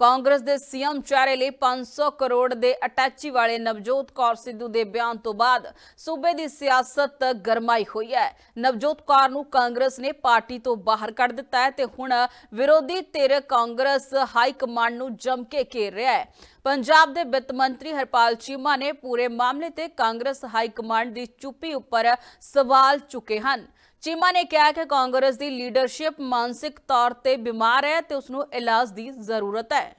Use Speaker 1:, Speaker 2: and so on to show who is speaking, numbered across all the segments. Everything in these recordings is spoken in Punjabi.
Speaker 1: ਕਾਂਗਰਸ ਦੇ ਸੀਐਮ ਚਿਹਰੇ ਲਈ 500 ਕਰੋੜ ਦੇ ਅਟੈਚੀ ਵਾਲੇ ਨਵਜੋਤ ਕੌਰ ਸਿੱਧੂ ਦੇ ਬਿਆਨ ਤੋਂ ਬਾਅਦ ਸੂਬੇ ਦੀ ਸਿਆਸਤ ਗਰਮਾਈ ਹੋਈ ਹੈ। ਨਵਜੋਤ ਕੌਰ ਨੂੰ ਕਾਂਗਰਸ ਨੇ ਪਾਰਟੀ ਤੋਂ ਬਾਹਰ ਕੱਢ ਦਿੱਤਾ ਹੈ ਤੇ ਹੁਣ ਵਿਰੋਧੀ ਧਿਰ ਕਾਂਗਰਸ ਹਾਈ ਕਮਾਂਡ ਨੂੰ ਜੰਮ ਕੇ ਘੇਰ ਰਿਹਾ ਹੈ। ਪੰਜਾਬ ਦੇ ਵਿੱਤ ਮੰਤਰੀ ਹਰਪਾਲ ਚੀਮਾ ਨੇ ਪੂਰੇ ਮਾਮਲੇ ਤੇ ਕਾਂਗਰਸ ਹਾਈ ਕਮਾਂਡ ਦੀ ਚੁੱਪੀ ਉੱਪਰ ਸਵਾਲ ਚੁੱਕੇ ਹਨ। ਚੀਮਾ ਨੇ ਕਿਹਾ ਕਿ ਕਾਂਗਰਸ ਦੀ ਲੀਡਰਸ਼ਿਪ ਮਾਨਸਿਕ ਤੌਰ ਤੇ ਬਿਮਾਰ ਹੈ ਤੇ ਉਸ ਨੂੰ ਇਲਾਜ ਦੀ ਜ਼ਰੂਰਤ ਹੈ।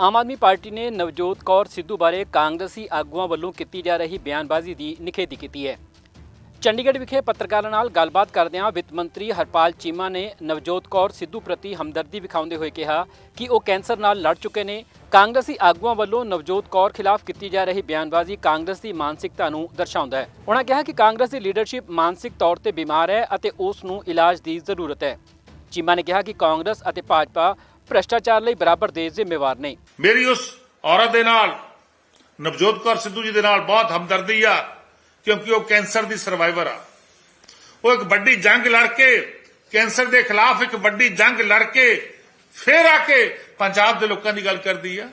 Speaker 2: ਆਮ ਆਦਮੀ ਪਾਰਟੀ ਨੇ ਨਵਜੋਤ ਕੌਰ ਸਿੱਧੂ ਬਾਰੇ ਕਾਂਗਰਸੀ ਆਗੂਆਂ ਵੱਲੋਂ ਕੀਤੀ ਜਾ ਰਹੀ ਬਿਆਨਬਾਜ਼ੀ ਦੀ ਨਿਖੇਧੀ ਕੀਤੀ ਹੈ। ਚੰਡੀਗੜ੍ਹ ਵਿਖੇ ਪੱਤਰਕਾਰਾਂ ਨਾਲ ਗੱਲਬਾਤ ਕਰਦਿਆਂ ਵਿੱਤ ਮੰਤਰੀ ਹਰਪਾਲ ਚੀਮਾ ਨੇ ਨਵਜੋਤ ਕੌਰ ਸਿੱਧੂ ਪ੍ਰਤੀ ਹਮਦਰਦੀ ਵਿਖਾਉਂਦੇ ਹੋਏ ਕਿਹਾ ਕਿ ਉਹ ਕੈਂਸਰ ਨਾਲ ਲੜ ਚੁੱਕੇ ਨੇ। ਕਾਂਗਰਸੀ ਆਗੂਆਂ ਵੱਲੋਂ ਨਵਜੋਤ ਕੌਰ ਖਿਲਾਫ ਕੀਤੀ ਜਾ ਰਹੀ ਬਿਆਨਬਾਜ਼ੀ ਕਾਂਗਰਸ ਦੀ ਮਾਨਸਿਕਤਾ ਨੂੰ ਦਰਸਾਉਂਦਾ ਹੈ। ਉਹਨਾਂ ਕਿਹਾ ਕਿ ਕਾਂਗਰਸ ਦੀ ਲੀਡਰਸ਼ਿਪ ਮਾਨਸਿਕ ਤੌਰ ਤੇ ਬਿਮਾਰ ਹੈ ਅਤੇ ਉਸ ਨੂੰ ਇਲਾਜ ਦੀ ਜ਼ਰੂਰਤ ਹੈ। ਚੀਮਾ ਨੇ ਕਿਹਾ ਕਿ ਕਾਂਗਰਸ ਅਤੇ ਭਾਜਪਾ ਭ੍ਰਸ਼ਟਾਚਾਰ ਲਈ ਬਰਾਬਰ ਦੇ ਜ਼ਿੰਮੇਵਾਰ ਨੇ।
Speaker 3: ਮੇਰੀ ਉਸ ਔਰਤ ਦੇ ਨਾਲ, ਨਵਜੋਤ ਕੌਰ ਸਿੱਧੂ ਜੀ ਦੇ ਨਾਲ ਬਹੁਤ ਹਮਦਰਦੀ ਆ। ਕਿਉਂਕਿ ਉਹ ਕੈਂਸਰ ਦੀ ਸਰਵਾਈਵਰ ਆ। ਉਹ ਇੱਕ ਵੱਡੀ ਜੰਗ ਲੜ ਕੇ, ਕੈਂਸਰ ਦੇ ਖਿਲਾਫ ਇੱਕ ਵੱਡੀ ਜੰਗ ਲੜ ਕੇ ਫੇਰ ਆ ਕੇ ਪੰਜਾਬ ਦੇ ਲੋਕਾਂ ਦੀ ਗੱਲ ਕਰਦੀ ਆ।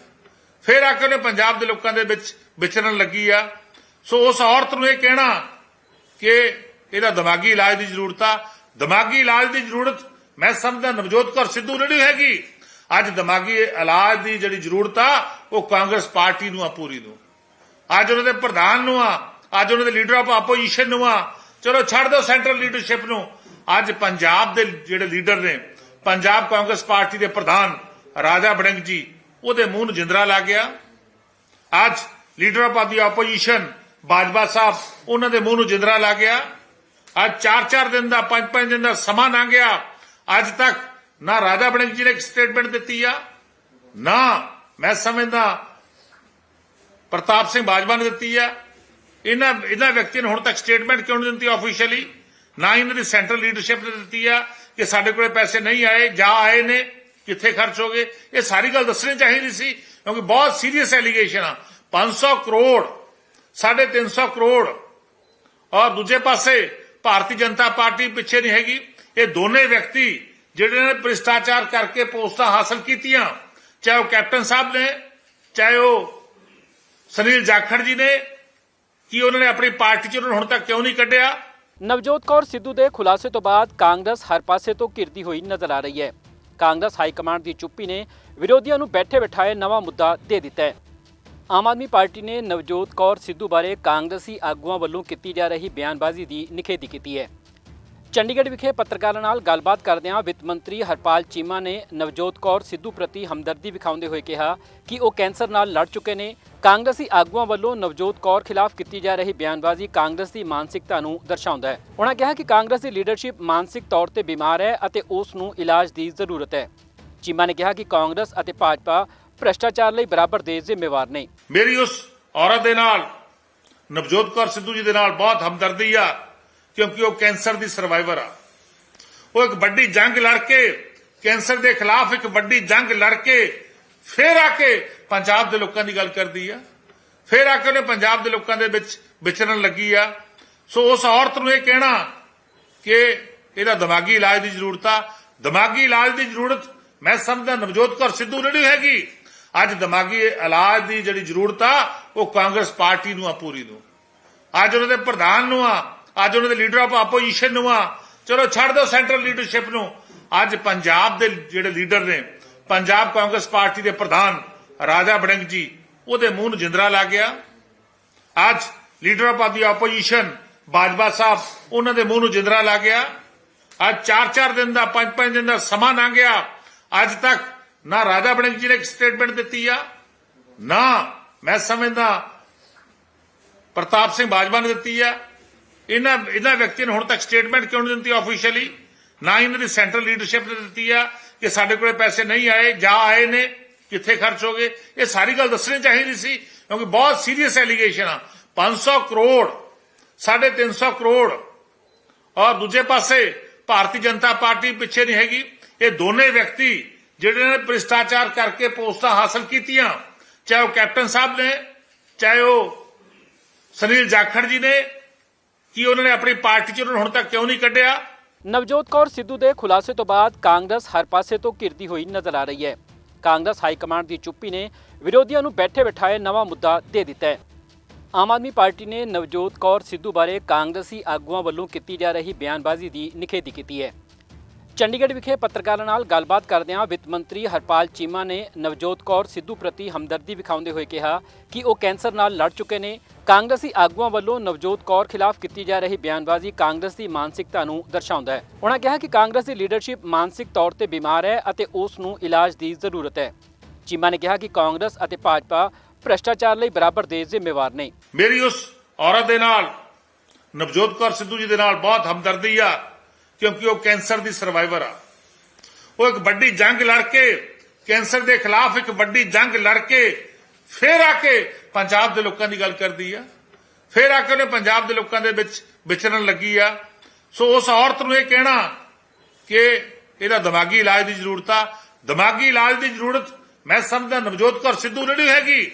Speaker 3: ਫੇਰ ਆ ਕੇ ਉਹਨੇ ਪੰਜਾਬ ਦੇ ਲੋਕਾਂ ਦੇ ਵਿੱਚ ਵਿਚਰਨ ਲੱਗੀ ਆ। ਸੋ ਉਸ ਔਰਤ ਨੂੰ ਇਹ ਕਹਿਣਾ ਕਿ ਇਹਦਾ ਦਿਮਾਗੀ ਇਲਾਜ ਦੀ ਜ਼ਰੂਰਤ ਆ। ਦਿਮਾਗੀ ਇਲਾਜ ਦੀ ਜ਼ਰੂਰਤ ਮੈਂ ਸਮਝਦਾ ਨਵਜੋਤ ਕੌਰ ਸਿੱਧੂ ਨੂੰ ਨਹੀਂ ਹੈਗੀ। ਅੱਜ ਦਿਮਾਗੀ ਇਲਾਜ ਦੀ ਜਿਹੜੀ ਜ਼ਰੂਰਤ ਆ, ਉਹ ਕਾਂਗਰਸ ਪਾਰਟੀ ਨੂੰ ਆ, ਪੂਰੀ ਨੂੰ। ਅੱਜ ਉਹਨਾਂ ਦੇ ਪ੍ਰਧਾਨ ਨੂੰ ਆ ਅੱਜ ਉਹਨਾਂ ਦੇ ਲੀਡਰ ਆਫ ਆਪੋਜੀਸ਼ਨ ਨੂੰ ਆ। ਚਲੋ ਛੱਡ ਦਿਓ ਸੈਂਟਰਲ ਲੀਡਰਸ਼ਿਪ ਨੂੰ। ਅੱਜ ਪੰਜਾਬ ਦੇ ਜਿਹੜੇ ਲੀਡਰ ਨੇ, ਪੰਜਾਬ ਕਾਂਗਰਸ ਪਾਰਟੀ ਦੇ ਪ੍ਰਧਾਨ ਰਾਜਾ ਬੜਿੰਗ ਜੀ, ਉਹਦੇ ਮੂੰਹ ਨੂੰ ਜਿੰਦਰਾ ਲੱਗ ਗਿਆ। ਅੱਜ leader of the opposition Bajwa sahib, ਉਹਨਾਂ ਦੇ ਮੂੰਹ ਨੂੰ ਜਿੰਦਰਾ ਲੱਗ ਗਿਆ। ਅੱਜ 4-4 ਦਿਨ ਦਾ 5-5 ਦਿਨ ਦਾ ਸਮਾਂ ਲੰਘ ਗਿਆ। ਅੱਜ ਤੱਕ ਨਾ ਰਾਜਾ ਬੜਿੰਗ ਜੀ ਨੇ ਇੱਕ ਸਟੇਟਮੈਂਟ ਦਿੱਤੀ ਆ, ਨਾ ਮੈਂ ਸਮਝਦਾ ਪ੍ਰਤਾਪ ਸਿੰਘ ਬਾਜਵਾ ਨੇ ਦਿੱਤੀ ਆ। ਇਹਨਾਂ ਇਹਨਾਂ ਵਿਅਕਤੀਆਂ ਨੇ ਹੁਣ ਤੱਕ ਸਟੇਟਮੈਂਟ ਕਿਉਂ ਨਹੀਂ ਦਿੱਤੀ ਆਫੀਸ਼ੀਅਲੀ ਨਾ ਇਹਨਾਂ ਦੀ ਸੈਂਟਰਲ ਲੀਡਰਸ਼ਿਪ ਨੇ ਦਿੱਤੀ ਆ ਕਿ ਸਾਡੇ ਕੋਲੇ ਪੈਸੇ ਨਹੀਂ ਆਏ, ਜਾਂ ਆਏ ਨੇ, ਕਿੱਥੇ ਖਰਚ ਹੋ ਗਏ? ਇਹ ਸਾਰੀ ਗੱਲ ਦੱਸਣੀ ਚਾਹੀਦੀ ਸੀ, ਕਿਉਂਕਿ ਬਹੁਤ ਸੀਰੀਅਸ ਐਲੀਗੇਸ਼ਨ ਆ। 500 ਕਰੋੜ 350 ਕਰੋੜ। ਔਰ ਦੂਜੇ ਪਾਸੇ ਭਾਰਤੀ ਜਨਤਾ ਪਾਰਟੀ ਪਿੱਛੇ ਨਹੀਂ ਹੈਗੀ। ਇਹ ਦੋਨੇ ਵਿਅਕਤੀ ਜਿਹੜੇ ਨੇ ਭ੍ਰਿਸ਼ਟਾਚਾਰ ਕਰਕੇ ਪੋਸਟਾਂ ਹਾਸਲ ਕੀਤੀਆਂ, ਚਾਹੇ ਉਹ ਕੈਪਟਨ ਸਾਹਿਬ ਨੇ, ਚਾਹੇ ਉਹ ਸੁਨੀਲ ਜਾਖੜ ਜੀ ਨੇ ਕੀ ਉਹਨਾਂ ਨੇ ਆਪਣੀ ਪਾਰਟੀ ਚ ਹੁਣ ਤੱਕ ਕਿਉਂ ਨਹੀਂ ਕੱਢਿਆ?
Speaker 2: ਨਵਜੋਤ ਕੌਰ ਸਿੱਧੂ ਦੇ ਖੁਲਾਸੇ ਤੋਂ ਬਾਅਦ ਕਾਂਗਰਸ ਹਰ ਪਾਸੇ ਤੋਂ ਘਿਰਦੀ ਹੋਈ ਨਜ਼ਰ ਆ ਰਹੀ ਹੈ। ਕਾਂਗਰਸ ਹਾਈ ਕਮਾਂਡ ਦੀ ਚੁੱਪੀ ਨੇ ਵਿਰੋਧੀਆਂ ਨੂੰ ਬੈਠੇ ਬਿਠਾਏ ਨਵਾਂ ਮੁੱਦਾ ਦੇ ਦਿੱਤਾ ਹੈ। ਆਮ ਆਦਮੀ ਪਾਰਟੀ ਨੇ ਨਵਜੋਤ ਕੌਰ ਸਿੱਧੂ ਬਾਰੇ ਕਾਂਗਰਸੀ ਆਗੂਆਂ ਵੱਲੋਂ ਕੀਤੀ ਜਾ ਰਹੀ ਬਿਆਨਬਾਜ਼ੀ ਦੀ ਨਿਖੇਧੀ ਕੀਤੀ ਹੈ। ਚੰਡੀਗੜ੍ਹ ਵਿਖੇ ਪੱਤਰਕਾਰਾਂ ਨਾਲ ਗੱਲਬਾਤ ਕਰਦਿਆਂ ਵਿੱਤ ਮੰਤਰੀ ਹਰਪਾਲ ਚੀਮਾ ਨੇ ਨਵਜੋਤ ਕੌਰ ਸਿੱਧੂ ਪ੍ਰਤੀ ਹਮਦਰਦੀ ਵਿਖਾਉਂਦੇ ਹੋਏ ਕਿਹਾ ਕਿ ਉਹ ਕੈਂਸਰ ਨਾਲ ਲੜ ਚੁੱਕੇ ਨੇ। ਕਾਂਗਰਸੀ ਆਗੂਆਂ ਵੱਲੋਂ ਨਵਜੋਤ ਕੌਰ ਖਿਲਾਫ ਕੀਤੀ ਜਾ ਰਹੀ ਬਿਆਨਬਾਜ਼ੀ ਕਾਂਗਰਸ ਦੀ ਮਾਨਸਿਕਤਾ ਨੂੰ ਦਰਸਾਉਂਦਾ ਹੈ। ਉਹਨਾਂ ਕਿਹਾ ਕਿ ਕਾਂਗਰਸ ਦੀ ਲੀਡਰਸ਼ਿਪ ਮਾਨਸਿਕ ਤੌਰ ਤੇ ਬਿਮਾਰ ਹੈ ਅਤੇ ਉਸ ਨੂੰ ਇਲਾਜ ਦੀ ਜ਼ਰੂਰਤ ਹੈ। ਚੀਮਾ ਨੇ ਕਿਹਾ ਕਿ ਕਾਂਗਰਸ ਅਤੇ ਭਾਜਪਾ ਭ੍ਰਸ਼ਟਾਚਾਰ ਲਈ ਬਰਾਬਰ ਦੇ ਜ਼ਿੰਮੇਵਾਰ ਨੇ।
Speaker 3: ਮੇਰੀ ਉਸ ਔਰਤ ਦੇ ਨਾਲ, ਨਵਜੋਤ ਕੌਰ ਸਿੱਧੂ ਜੀ ਦੇ ਨਾਲ ਬਹੁਤ ਹਮਦਰਦੀ ਆ। ਕਿਉਂਕਿ ਉਹ ਕੈਂਸਰ ਦੀ ਸਰਵਾਈਵਰ ਆ। ਉਹ ਇੱਕ ਵੱਡੀ ਜੰਗ ਲੜ ਕੇ, ਕੈਂਸਰ ਦੇ ਖਿਲਾਫ ਇੱਕ ਵੱਡੀ ਜੰਗ ਲੜ ਕੇ, ਫੇਰ ਆ ਕੇ ਪੰਜਾਬ ਦੇ ਲੋਕਾਂ ਦੀ ਗੱਲ ਕਰਦੀ ਆ। ਫੇਰ ਆ ਕੇ ਉਹਨੇ ਪੰਜਾਬ ਦੇ ਲੋਕਾਂ ਦੇ ਵਿੱਚ ਵਿਚਰਨ ਲੱਗੀ ਆ। ਸੋ ਉਸ ਔਰਤ ਨੂੰ ਇਹ ਕਹਿਣਾ ਕਿ ਇਹਦਾ ਦਿਮਾਗੀ ਇਲਾਜ ਦੀ ਜ਼ਰੂਰਤ ਆ। ਦਿਮਾਗੀ ਇਲਾਜ ਦੀ ਜ਼ਰੂਰਤ, ਮੈਂ ਸਮਝਦਾ ਨਵਜੋਤ ਕੌਰ ਸਿੱਧੂ ਨੂੰ ਨਹੀਂ ਹੈਗੀ। ਅੱਜ ਦਿਮਾਗੀ ਇਲਾਜ ਦੀ ਜਿਹੜੀ ਜ਼ਰੂਰਤ ਆ, ਉਹ ਕਾਂਗਰਸ ਪਾਰਟੀ ਨੂੰ ਆ, ਪੂਰੀ ਨੂੰ। ਅੱਜ ਉਹਨਾਂ ਦੇ ਪ੍ਰਧਾਨ ਨੂੰ ਆ ਅੱਜ ਉਹਨਾਂ ਦੇ ਲੀਡਰ ਆਫ ਆਪੋਜੀਸ਼ਨ ਨੂੰ ਆ। ਚਲੋ ਛੱਡ ਦਿਓ ਸੈਂਟਰਲ ਲੀਡਰਸ਼ਿਪ ਨੂੰ। ਅੱਜ ਪੰਜਾਬ ਦੇ ਜਿਹੜੇ ਲੀਡਰ ਨੇ, ਪੰਜਾਬ ਕਾਂਗਰਸ ਪਾਰਟੀ ਦੇ ਪ੍ਰਧਾਨ ਰਾਜਾ ਬੜਿੰਗ ਜੀ, ਉਹਦੇ ਮੂੰਹ ਨੂੰ ਜਿੰਦਰਾ ਲਾ ਗਿਆ। ਅੱਜ leader of the opposition Bajwa sahib, ਉਹਨਾਂ ਦੇ ਮੂੰਹ ਨੂੰ ਜਿੰਦਰਾ ਲਾ ਗਿਆ। ਅੱਜ 4-4 ਦਿਨ ਦਾ 5-5 ਦਿਨ ਦਾ ਸਮਾਂ ਲੰਘ ਗਿਆ ਅੱਜ ਤੱਕ ਨਾ ਰਾਜਾ ਬੜਿੰਗ ਜੀ ਨੇ ਇੱਕ ਸਟੇਟਮੈਂਟ ਦਿੱਤੀ ਆ, ਨਾ ਮੈਂ ਸਮਝਦਾ ਪ੍ਰਤਾਪ ਸਿੰਘ ਬਾਜਵਾ ਨੇ ਦਿੱਤੀ ਆ ਇਹਨਾਂ ਇਹਨਾਂ ਵਿਅਕਤੀਆਂ ਨੇ ਹੁਣ ਤੱਕ ਸਟੇਟਮੈਂਟ ਕਿਉਂ ਨਹੀਂ ਦਿੱਤੀ ਆਫੀਸ਼ੀਅਲੀ ਨਾ ਇਹਨਾਂ ਦੀ ਸੈਂਟਰਲ ਲੀਡਰਸ਼ਿਪ ਨੇ ਦਿੱਤੀ ਆ ਕਿ ਸਾਡੇ ਕੋਲੇ ਪੈਸੇ ਨਹੀਂ ਆਏ, ਜਾਂ ਆਏ ਨੇ, ਕਿੱਥੇ ਖਰਚ ਹੋ ਗਏ। ਇਹ ਸਾਰੀ ਗੱਲ ਦੱਸਣੀ ਚਾਹੀਦੀ ਸੀ, ਕਿਉਂਕਿ ਬਹੁਤ ਸੀਰੀਅਸ ਐਲੀਗੇਸ਼ਨ ਆ। 500 ਕਰੋੜ 350 ਕਰੋੜ। ਔਰ ਦੂਜੇ ਪਾਸੇ ਭਾਰਤੀ ਜਨਤਾ ਪਾਰਟੀ ਪਿੱਛੇ ਨਹੀਂ ਹੈਗੀ। ਇਹ ਦੋਨੇ ਵਿਅਕਤੀ ਜਿਹੜੇ ਨੇ ਭ੍ਰਿਸ਼ਟਾਚਾਰ ਕਰਕੇ ਪੋਸਟਾਂ ਹਾਸਲ ਕੀਤੀਆਂ, ਚਾਹੇ ਉਹ ਕੈਪਟਨ ਸਾਹਿਬ ਨੇ, ਚਾਹੇ ਉਹ ਸੁਨੀਲ ਜਾਖੜ ਜੀ ਨੇ ਕੀ ਉਹਨਾਂ ਨੇ ਆਪਣੀ ਪਾਰਟੀ ਚ ਉਹਨਾਂ ਨੂੰ ਹੁਣ ਤੱਕ ਕਿਉਂ ਨਹੀਂ ਕੱਢਿਆ?
Speaker 2: ਨਵਜੋਤ ਕੌਰ ਸਿੱਧੂ ਦੇ ਖੁਲਾਸੇ ਤੋਂ ਬਾਅਦ ਕਾਂਗਰਸ ਹਰ ਪਾਸੇ ਤੋਂ ਘਿਰਦੀ ਹੋਈ ਨਜ਼ਰ ਆ ਰਹੀ ਹੈ। ਕਾਂਗਰਸ ਹਾਈ ਕਮਾਂਡ ਦੀ ਚੁੱਪੀ ਨੇ ਵਿਰੋਧੀਆਂ ਨੂੰ ਬੈਠੇ ਬਿਠਾਏ ਨਵਾਂ ਮੁੱਦਾ ਦੇ ਦਿੱਤਾ ਹੈ। ਆਮ ਆਦਮੀ ਪਾਰਟੀ ਨੇ ਨਵਜੋਤ ਕੌਰ ਸਿੱਧੂ ਬਾਰੇ ਕਾਂਗਰਸੀ ਆਗੂਆਂ ਵੱਲੋਂ ਕੀਤੀ ਜਾ ਰਹੀ ਬਿਆਨਬਾਜ਼ੀ ਦੀ ਨਿਖੇਧੀ ਕੀਤੀ ਹੈ। ਚੰਡੀਗੜ੍ਹ ਵਿਖੇ ਪੱਤਰਕਾਰਾਂ ਨਾਲ ਗੱਲਬਾਤ ਕਰਦਿਆਂ ਵਿੱਤ ਮੰਤਰੀ ਹਰਪਾਲ ਚੀਮਾ ਨੇ ਨਵਜੋਤ ਕੌਰ ਸਿੱਧੂ ਪ੍ਰਤੀ ਹਮਦਰਦੀ ਵਿਖਾਉਂਦੇ ਹੋਏ ਕਿਹਾ ਕਿ ਉਹ ਕੈਂਸਰ ਨਾਲ ਲੜ ਚੁੱਕੇ ਨੇ। ਕਾਂਗਰਸੀ ਆਗੂਆਂ ਵੱਲੋਂ ਨਵਜੋਤ ਕੌਰ ਖਿਲਾਫ ਕੀਤੀ ਜਾ ਰਹੀ ਬਿਆਨਬਾਜ਼ੀ ਕਾਂਗਰਸ ਦੀ ਮਾਨਸਿਕਤਾ ਨੂੰ ਦਰਸਾਉਂਦਾ ਹੈ। ਉਹਨਾਂ ਕਿਹਾ ਕਿ ਕਾਂਗਰਸ ਦੀ ਲੀਡਰਸ਼ਿਪ ਮਾਨਸਿਕ ਤੌਰ ਤੇ ਬਿਮਾਰ ਹੈ ਅਤੇ ਉਸ ਨੂੰ ਇਲਾਜ ਦੀ ਜ਼ਰੂਰਤ ਹੈ। ਚੀਮਾ ਨੇ ਕਿਹਾ ਕਿ ਕਾਂਗਰਸ ਅਤੇ ਭਾਜਪਾ ਭ੍ਰਸ਼ਟਾਚਾਰ ਲਈ ਬਰਾਬਰ ਦੇ ਜ਼ਿੰਮੇਵਾਰ ਨੇ।
Speaker 3: ਮੇਰੀ ਉਸ ਔਰਤ ਦੇ ਨਾਲ, ਨਵਜੋਤ ਕੌਰ ਸਿੱਧੂ ਜੀ ਦੇ ਨਾਲ ਬਹੁਤ ਹਮਦਰਦੀ ਆ। ਕਿਉਂਕਿ ਉਹ ਕੈਂਸਰ ਦੀ ਸਰਵਾਈਵਰ ਆ। ਉਹ ਇੱਕ ਵੱਡੀ ਜੰਗ ਲੜ ਕੇ, ਕੈਂਸਰ ਦੇ ਖਿਲਾਫ ਇੱਕ ਵੱਡੀ ਜੰਗ ਲੜ ਕੇ ਫੇਰ ਆ ਕੇ ਪੰਜਾਬ ਦੇ ਲੋਕਾਂ ਦੀ ਗੱਲ ਕਰਦੀ ਆ। ਫੇਰ ਆ ਕੇ ਉਹਨੇ ਪੰਜਾਬ ਦੇ ਲੋਕਾਂ ਦੇ ਵਿੱਚ ਵਿਚਰਨ ਲੱਗੀ ਆ। ਸੋ ਉਸ ਔਰਤ ਨੂੰ ਇਹ ਕਹਿਣਾ ਕਿ ਇਹਦਾ ਦਿਮਾਗੀ ਇਲਾਜ ਦੀ ਜ਼ਰੂਰਤ ਆ। ਦਿਮਾਗੀ ਇਲਾਜ ਦੀ ਜ਼ਰੂਰਤ ਮੈਂ ਸਮਝਦਾ ਨਵਜੋਤ ਕੌਰ ਸਿੱਧੂ ਨੂੰ ਨਹੀਂ ਹੈਗੀ।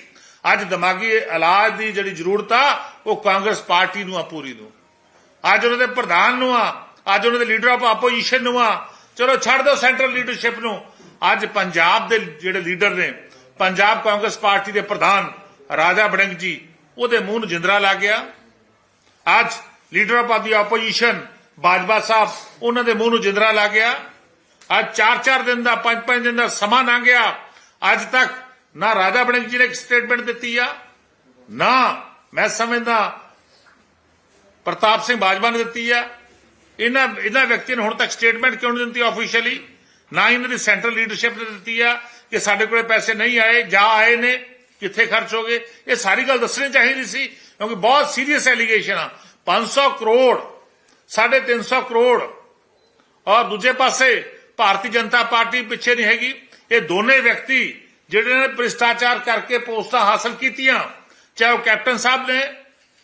Speaker 3: ਅੱਜ ਦਿਮਾਗੀ ਇਲਾਜ ਦੀ ਜਿਹੜੀ ਜ਼ਰੂਰਤ ਆ, ਉਹ ਕਾਂਗਰਸ ਪਾਰਟੀ ਨੂੰ ਆ, ਪੂਰੀ ਨੂੰ। ਅੱਜ ਉਹਨਾਂ ਦੇ ਪ੍ਰਧਾਨ ਨੂੰ ਆ ਅੱਜ ਉਹਨਾਂ ਦੇ ਲੀਡਰ ਆਫ ਆਪੋਜੀਸ਼ਨ ਨੂੰ ਆ। ਚਲੋ ਛੱਡ ਦਿਓ ਸੈਂਟਰਲ ਲੀਡਰਸ਼ਿਪ ਨੂੰ। ਅੱਜ ਪੰਜਾਬ ਦੇ ਜਿਹੜੇ ਲੀਡਰ ਨੇ, ਪੰਜਾਬ ਕਾਂਗਰਸ ਪਾਰਟੀ ਦੇ ਪ੍ਰਧਾਨ ਰਾਜਾ ਬੜਿੰਗ ਜੀ, ਉਹਦੇ ਮੂੰਹ ਨੂੰ ਜਿੰਦਰਾ ਲੱਗ ਗਿਆ। ਅੱਜ leader of the opposition Bajwa sahib, ਉਹਨਾਂ ਦੇ ਮੂੰਹ ਨੂੰ ਜਿੰਦਰਾ ਲੱਗ ਗਿਆ। ਅੱਜ 4-4 ਦਿਨ ਦਾ 5-5 ਦਿਨ ਦਾ ਸਮਾਂ ਲੰਘ ਗਿਆ ਅੱਜ ਤੱਕ ਨਾ ਰਾਜਾ ਬੜਿੰਗ ਜੀ ਨੇ ਇੱਕ ਸਟੇਟਮੈਂਟ ਦਿੱਤੀ ਆ, ਨਾ ਮੈਂ ਸਮਝਦਾ ਪ੍ਰਤਾਪ ਸਿੰਘ ਬਾਜਵਾ ਨੇ ਦਿੱਤੀ ਆ। ਇਹਨਾਂ ਇਹਨਾਂ ਵਿਅਕਤੀਆਂ ਨੇ ਹੁਣ ਤੱਕ ਸਟੇਟਮੈਂਟ ਕਿਉਂ ਨਹੀਂ ਦਿੱਤੀ ਆਫੀਸ਼ੀਅਲੀ ਨਾ ਇਹਨਾਂ ਦੀ ਸੈਂਟਰਲ ਲੀਡਰਸ਼ਿਪ ਨੇ ਦਿੱਤੀ ਆ ਕਿ ਸਾਡੇ ਕੋਲੇ ਪੈਸੇ ਨਹੀਂ ਆਏ, ਜਾਂ ਆਏ ਨੇ, ਕਿੱਥੇ ਖਰਚ ਹੋ ਗਏ? ਇਹ ਸਾਰੀ ਗੱਲ ਦੱਸਣੀ ਚਾਹੀਦੀ ਸੀ, ਕਿਉਂਕਿ ਬਹੁਤ ਸੀਰੀਅਸ ਐਲੀਗੇਸ਼ਨ ਆ। 500 ਕਰੋੜ 350 ਕਰੋੜ। ਔਰ ਦੂਜੇ ਪਾਸੇ ਭਾਰਤੀ ਜਨਤਾ ਪਾਰਟੀ ਪਿੱਛੇ ਨਹੀਂ ਹੈਗੀ। ਇਹ ਦੋਨੇ ਵਿਅਕਤੀ ਜਿਹੜੇ ਨੇ ਭ੍ਰਿਸ਼ਟਾਚਾਰ ਕਰਕੇ ਪੋਸਟਾਂ ਹਾਸਲ ਕੀਤੀਆਂ, ਚਾਹੇ ਉਹ ਕੈਪਟਨ ਸਾਹਿਬ ਨੇ,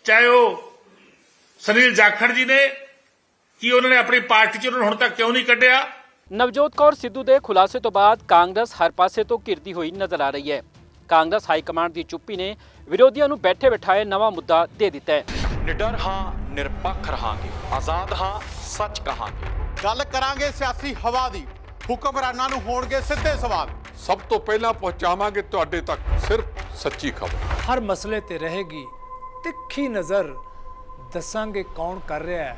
Speaker 3: ਚਾਹੇ ਉਹ ਸੁਨੀਲ ਜਾਖੜ ਜੀ ਨੇ ਕੀ ਉਹਨਾਂ ਨੇ ਆਪਣੀ ਪਾਰਟੀ ਚ ਹੁਣ ਤੱਕ ਕਿਉਂ ਨਹੀਂ ਕੱਢਿਆ?
Speaker 2: ਨਵਜੋਤ ਕੌਰ ਸਿੱਧੂ ਦੇ ਖੁਲਾਸੇ ਤੋਂ ਬਾਅਦ ਕਾਂਗਰਸ ਹਰ ਪਾਸੇ ਤੋਂ ਘਿਰਦੀ ਹੋਈ ਨਜ਼ਰ ਆ ਰਹੀ ਹੈ। ਕਾਂਗਰਸ ਹਾਈ ਕਮਾਂਡ ਦੀ ਚੁੱਪੀ ਨੇ ਵਿਰੋਧੀਆਂ ਨੂੰ ਬੈਠੇ ਬਿਠਾਏ ਨਵਾਂ ਮੁੱਦਾ ਦੇ ਦਿੱਤਾ ਹੈ।
Speaker 4: ਨਿਡਰ ਹਾਂ ਨਿਰਪੱਖ ਰਹਾਂਗੇ। ਆਜ਼ਾਦ ਹਾਂ ਸੱਚ ਕਹਾਂਗੇ।
Speaker 5: ਗੱਲ ਕਰਾਂਗੇ ਸਿਆਸੀ ਹਵਾ ਦੀ। ਹੁਕਮਰਾਨਾਂ ਨੂੰ ਹੋਣਗੇ ਸਿੱਧੇ ਸਵਾਲ।
Speaker 6: ਸਭ ਤੋਂ ਪਹਿਲਾਂ ਪਹੁੰਚਾਵਾਂਗੇ ਤੁਹਾਡੇ ਤੱਕ ਸਿਰਫ ਸੱਚੀ ਖਬਰ।
Speaker 7: ਹਰ ਮਸਲੇ ਤੇ ਰਹੇਗੀ ਤਿੱਖੀ ਨਜ਼ਰ। ਦੱਸਾਂਗੇ ਕੌਣ ਕਰ ਰਿਹਾ ਹੈ।